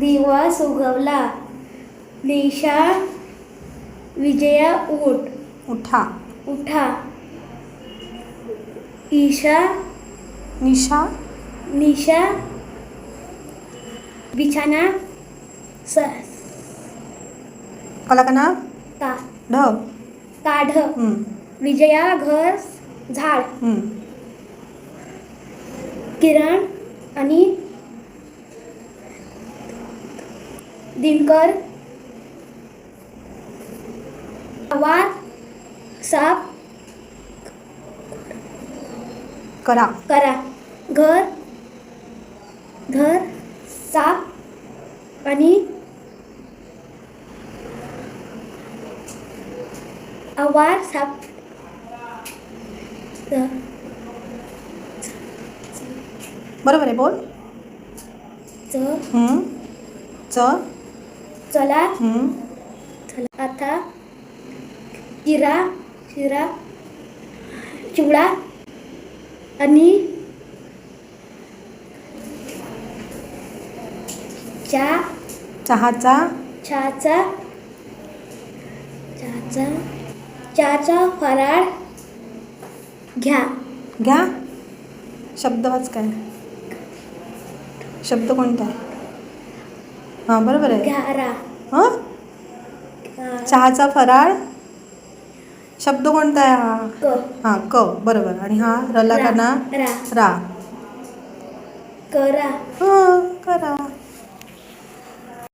दिवस उगवला. निशा विजया उठ. उठा. उठा. ईशा निशा. निशा. बिछाना. स. कला का ना ता. ढ. काढ हम्म, विजया घर झाड. किरण आणि दिनकर आवाज साफ करा. करा. घर घर साफ आणि आवाज साफ च- बरोबर आहे बोल. च- हम्म. च. चला. चला. आता शिरा शिरा चिवडा आणि चहा. चहाचा. चहाचा. चहाचा. चहाचा फराळ. घ्या. घ्या. शब्द वाच काय? शब्द कोणता? आहे हां बरोबर आहे. हां? चहाचा फराळ? शब्द कोणता आहे हा? क. हां क बरोबर. आणि हा रला का ना रा. करा. हां करा.